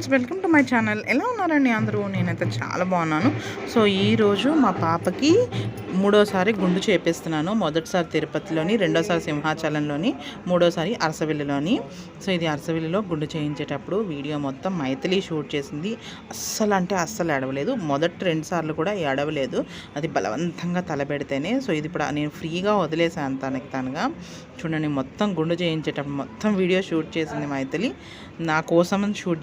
Friends welcome to my channel. ఎలా ఉన్నారండి అందరూ? నేనైతే చాలా బాగున్నాను. సో ఈరోజు మా పాపకి మూడోసారి గుండు చేపిస్తున్నాను. మొదటిసారి తిరుపతిలోని రెండోసారి సింహాచలంలోని మూడోసారి అరసవిల్లిలోని. సో ఇది అరసవిల్లిలో గుండు చేయించేటప్పుడు వీడియో మొత్తం మైథిలి షూట్ చేసింది. అస్సలు అంటే అస్సలు ఎడవలేదు మొదటి రెండు సార్లు కూడా ఎడవలేదు అది బలవంతంగా తలబెడితేనే సో ఇది ఇప్పుడు నేను ఫ్రీగా వదిలేసాను తనకి తనగా. చూడండి మొత్తం గుండు చేయించేటప్పుడు మొత్తం వీడియో షూట్ చేసింది మైథిలి. నా కోసం షూట్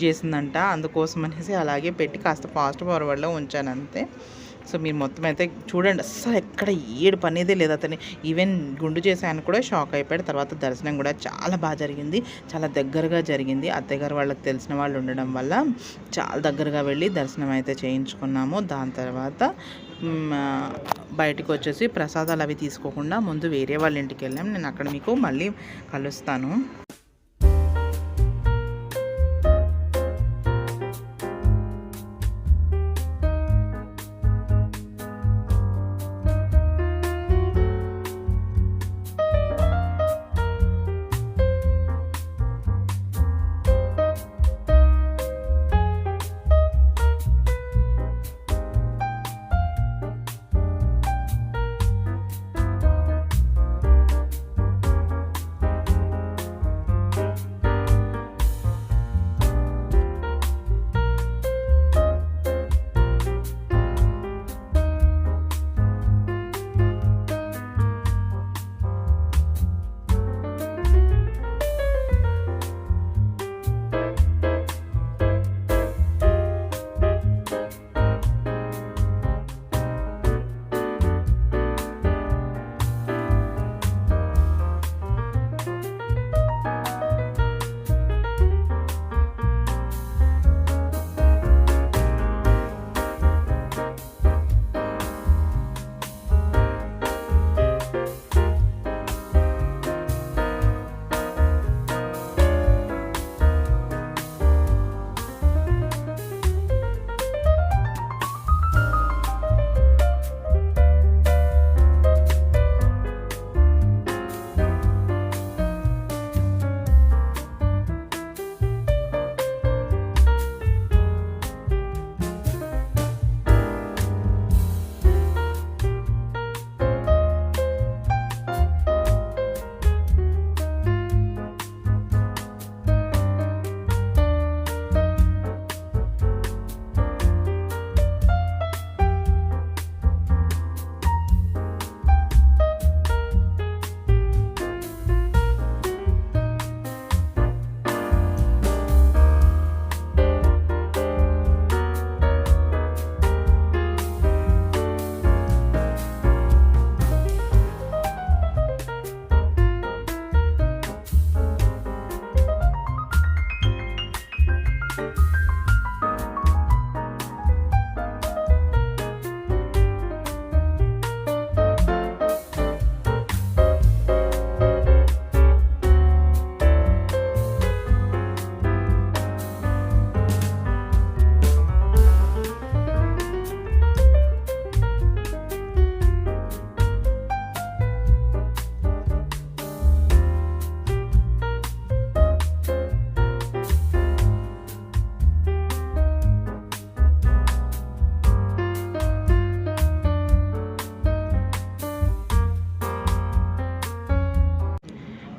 చేసిందంట అందుకోసం అనేసి అలాగే పెట్టి కాస్త ఫాస్ట్ ఫార్వర్డ్లో ఉంచాను అంతే. సో మీరు మొత్తం అయితే చూడండి అస్సలు ఎక్కడ ఏడు పనేదే లేదు అతని. ఈవెన్ గుండు చేశాను కూడా షాక్ అయిపోయాడు. తర్వాత దర్శనం కూడా చాలా బాగా జరిగింది. చాలా దగ్గరగా జరిగింది. అత్తగారు వాళ్ళకి తెలిసిన వాళ్ళు ఉండడం వల్ల చాలా దగ్గరగా వెళ్ళి దర్శనం అయితే చేయించుకున్నాము. దాని తర్వాత బయటకు బయటికి వచ్చేసి ప్రసాదాలు అవి తీసుకోకుండా ముందు వేరే వాళ్ళ ఇంటికి వెళ్ళాం. నేను అక్కడ మీకు మళ్ళీ కలుస్తాను.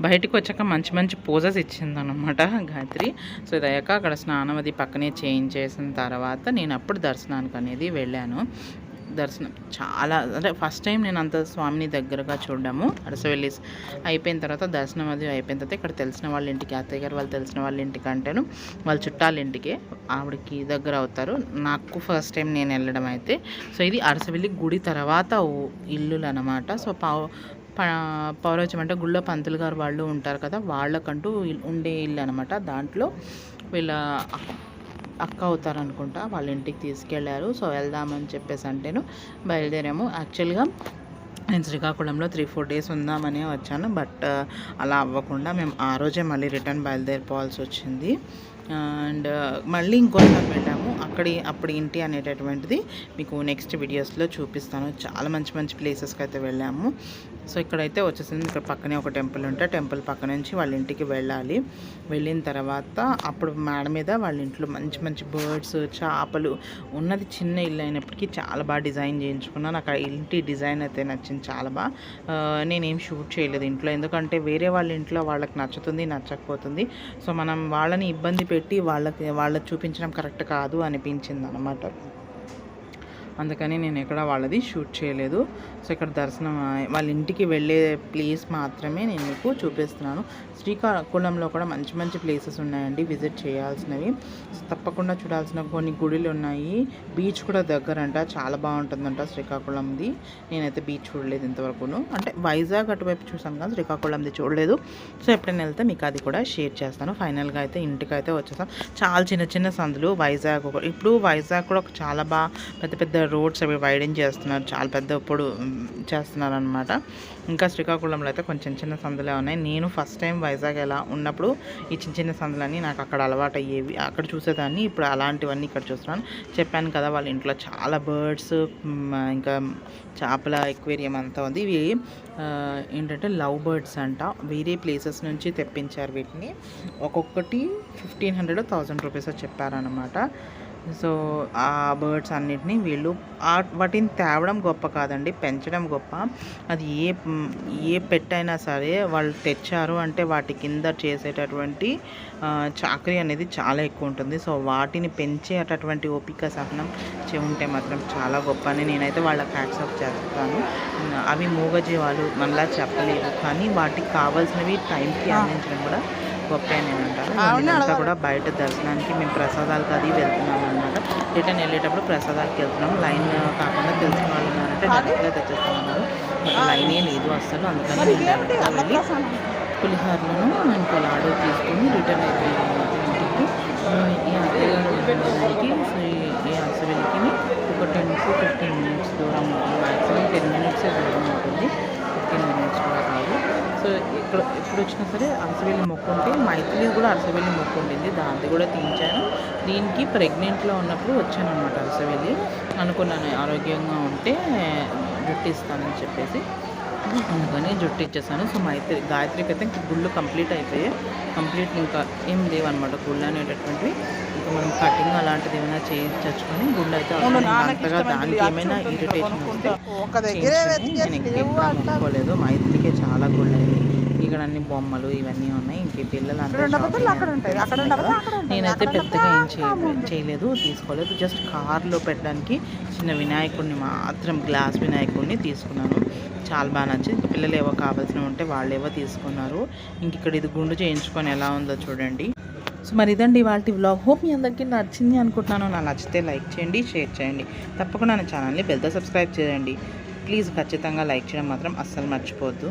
బయటికి వచ్చాక మంచి మంచి పోజెస్ ఇచ్చిందనమాట గాయత్రి. సో ఇది అయ్యాక అక్కడ స్నానం అది పక్కనే చేయించేసిన తర్వాత నేను అప్పుడు దర్శనానికి అనేది వెళ్ళాను. దర్శనం చాలా అంటే ఫస్ట్ టైం నేను అంత స్వామిని దగ్గరగా చూడడము. అరసవెల్లి అయిపోయిన తర్వాత దర్శనం అది అయిపోయిన తర్వాత ఇక్కడ తెలిసిన వాళ్ళ ఇంటికి అత్తయ్య గారు వాళ్ళు తెలిసిన వాళ్ళ ఇంటికి అంటేను వాళ్ళ చుట్టాల ఇంటికి ఆవిడకి దగ్గర అవుతారు. నాకు ఫస్ట్ టైం నేను వెళ్ళడం అయితే. సో ఇది అరసవెల్లి గుడి తర్వాత ఇల్లులు అనమాట సో పావు పౌరోచం అంటే గుళ్ళో పంతులు గారు వాళ్ళు ఉంటారు కదా వాళ్ళకంటూ ఉండే ఇల్లు అనమాట దాంట్లో వీళ్ళ అక్క అవుతారు అనుకుంటా వాళ్ళ ఇంటికి తీసుకెళ్ళారు. సో వెళ్దామని చెప్పేసి అంటేను బయలుదేరాము. యాక్చువల్గా నేను శ్రీకాకుళంలో త్రీ ఫోర్ డేస్ ఉందామని వచ్చాను. బట్ అలా అవ్వకుండా మేము ఆ రోజే మళ్ళీ రిటర్న్ బయలుదేరిపోవాల్సి వచ్చింది. అండ్ మళ్ళీ ఇంకోసారి వెళ్ళాము. అక్కడి అప్పుడు ఇంటి అనేటటువంటిది మీకు నెక్స్ట్ వీడియోస్లో చూపిస్తాను. చాలా మంచి మంచి ప్లేసెస్కి అయితే వెళ్ళాము. సో ఇక్కడైతే వచ్చేసింది. ఇక్కడ పక్కనే ఒక టెంపుల్ ఉంటే టెంపుల్ పక్క నుంచి వాళ్ళ ఇంటికి వెళ్ళాలి. వెళ్ళిన తర్వాత అప్పుడు మేడ మీద వాళ్ళ ఇంట్లో మంచి మంచి బర్డ్స్ చేపలు ఉన్నది చిన్న ఇల్లు అయినప్పటికీ చాలా బాగా డిజైన్ చేయించుకున్నాను. అక్కడ ఇంటి డిజైన్ అయితే నచ్చింది చాలా బాగా. నేనేం షూట్ చేయలేదు ఇంట్లో. ఎందుకంటే వేరే వాళ్ళ ఇంట్లో వాళ్ళకి నచ్చుతుంది నచ్చకపోతుంది. సో మనం వాళ్ళని ఇబ్బంది పెట్టి వాళ్ళకి వాళ్ళకి చూపించడం కరెక్ట్ కాదు అనిపించింది అనమాట అందుకని నేను ఎక్కడ వాళ్ళది షూట్ చేయలేదు. సో ఇక్కడ దర్శనం వాళ్ళ ఇంటికి వెళ్ళే ప్లేస్ మాత్రమే నేను మీకు చూపిస్తున్నాను. శ్రీకాకుళంలో కూడా మంచి మంచి ప్లేసెస్ ఉన్నాయండి విజిట్ చేయాల్సినవి. సో తప్పకుండా చూడాల్సిన కొన్ని గుడులు ఉన్నాయి. బీచ్ కూడా దగ్గరంట చాలా బాగుంటుందంట శ్రీకాకుళంది. నేనైతే బీచ్ చూడలేదు ఇంతవరకును. అంటే వైజాగ్ అటువైపు చూసాం కానీ శ్రీకాకుళంది చూడలేదు. సో ఎప్పుడైనా వెళ్తే మీకు అది కూడా షేర్ చేస్తాను. ఫైనల్గా అయితే ఇంటికి అయితే వచ్చేసాం. చాలా చిన్న చిన్న సందులు వైజాగ్ ఇప్పుడు వైజాగ్ కూడా చాలా బాగా పెద్ద పెద్ద రోడ్స్ అవి వైడెన్ చేస్తున్నారు. చాలా పెద్ద ఇప్పుడు చేస్తున్నారు అనమాట ఇంకా శ్రీకాకుళంలో అయితే కొంచెం చిన్న సందులే ఉన్నాయి. నేను ఫస్ట్ టైం వైజాగ్ ఎలా ఉన్నప్పుడు ఈ చిన్న చిన్న సందులన్నీ నాకు అక్కడ అలవాటు అయ్యేవి అక్కడ చూసేదాన్ని ఇప్పుడు అలాంటివన్నీ ఇక్కడ చూస్తున్నాను. చెప్పాను కదా వాళ్ళ ఇంట్లో చాలా బర్డ్స్ ఇంకా చేపల ఎక్వేరియం అంతా ఉంది. ఇవి ఏంటంటే లవ్ బర్డ్స్ అంట. వేరే ప్లేసెస్ నుంచి తెప్పించారు వీటిని. ఒక్కొక్కటి ఫిఫ్టీన్ హండ్రెడ్ థౌజండ్ రూపీస్ చెప్పారనమాట సో ఆ బర్డ్స్ అన్నిటిని వీళ్ళు వాటిని తేవడం గొప్ప కాదండి పెంచడం గొప్ప. అది ఏ ఏ పెట్ అయినా సరే వాళ్ళు తెచ్చారు అంటే వాటి కింద చేసేటటువంటి చాకరీ అనేది చాలా ఎక్కువ ఉంటుంది. సో వాటిని పెంచేటటువంటి ఓపిక సహనం ఉంటే మాత్రం చాలా గొప్ప అని నేనైతే వాళ్ళకి యాక్సెప్ట్ చేస్తాను. అవి మూగజీవాలు మనలా చెప్పలేవు కానీ వాటికి కావాల్సినవి టైంకి అందించడం కూడా గొప్ప అని నేను అంటాను ఇదంతా కూడా బయట దర్శనానికి మేము ప్రసాదాలకు అది వెళ్తున్నాం అనమాట రిటర్న్ వెళ్ళేటప్పుడు ప్రసాదాలకు వెళ్తున్నాం. లైన్ కాకుండా తెలిసిన వాళ్ళు ఉన్నారంటే డైరెక్ట్గా తెచ్చేస్తామన్నారు బట్ లైనే లేదు అసలు అందుకని నేను డైరెక్ట్గా వెళ్ళి పులిహోరలను ఇంకా లాడో తీసుకొని రిటర్న్ అయిపోయాను అనమాట ఇంటికి ఈ అత్తగారికి ఈ- ఈ అసవెలికి ఒక టెన్ టు ఫిఫ్టీన్ మినిట్స్ దూరం మ్యాక్సిమం టెన్ మినిట్సే దూరం ఉంటుంది ఫిఫ్టీన్ మినిట్స్ కూడా కాదు సో ఇక్కడ ఎప్పుడు వచ్చినా సరే అరసవెల్లి మొక్కు ఉంటే మైథిలి కూడా అరసవెల్లి మొక్కు ఉండింది. దాన్ని కూడా తీయించాను. దీనికి ప్రెగ్నెంట్లో ఉన్నప్పుడు వచ్చాను అనమాట అరసవెల్లి. అనుకున్నాను ఆరోగ్యంగా ఉంటే జుట్టు ఇస్తానని చెప్పేసి. అందుకని జుట్టు ఇచ్చేసాను. సో మైత్రి గాయత్రికి అయితే ఇంకా గుళ్ళు కంప్లీట్ అయిపోయాయి. కంప్లీట్ ఇంకా ఏం లేవన్నమాట గుళ్ళు అనేటటువంటివి. ఇంకా మనం కటింగ్ అలాంటిది ఏమైనా చేయించచ్చుకొని గుళ్ళు అయితే అంతగా దానికి ఏమైనా ఇరిటేషన్ వస్తే చేయించుకొని నేను ఇంకా ఎక్కడ మొక్కుకోలేదు మైత్రికి చాలా గుళ్ళు అయింది అన్ని బొమ్మలు ఇవన్నీ ఉన్నాయి. ఇంక పిల్లలు. నేనైతే పెద్దగా ఏం చేయలేదు తీసుకోలేదు. జస్ట్ కార్లో పెట్టడానికి చిన్న వినాయకుడిని మాత్రం గ్లాస్ వినాయకుడిని తీసుకున్నాను. చాలా బాగా నచ్చింది. ఇంకా పిల్లలు ఏవో కావాల్సినవి ఉంటే వాళ్ళు ఏవో తీసుకున్నారు. ఇంక ఇక్కడ ఇది గుండు చేయించుకొని ఎలా ఉందో చూడండి. సో మరి ఇదండి వాళ్ళ వ్లాగ్ హోప్ మీ అందరికీ నచ్చింది అనుకుంటున్నాను. నా నచ్చితే లైక్ చేయండి షేర్ చేయండి. తప్పకుండా నా ఛానల్ని బెల్తో సబ్స్క్రైబ్ చేయండి. ప్లీజ్ ఖచ్చితంగా లైక్ చేయడం మాత్రం అస్సలు మర్చిపోవద్దు.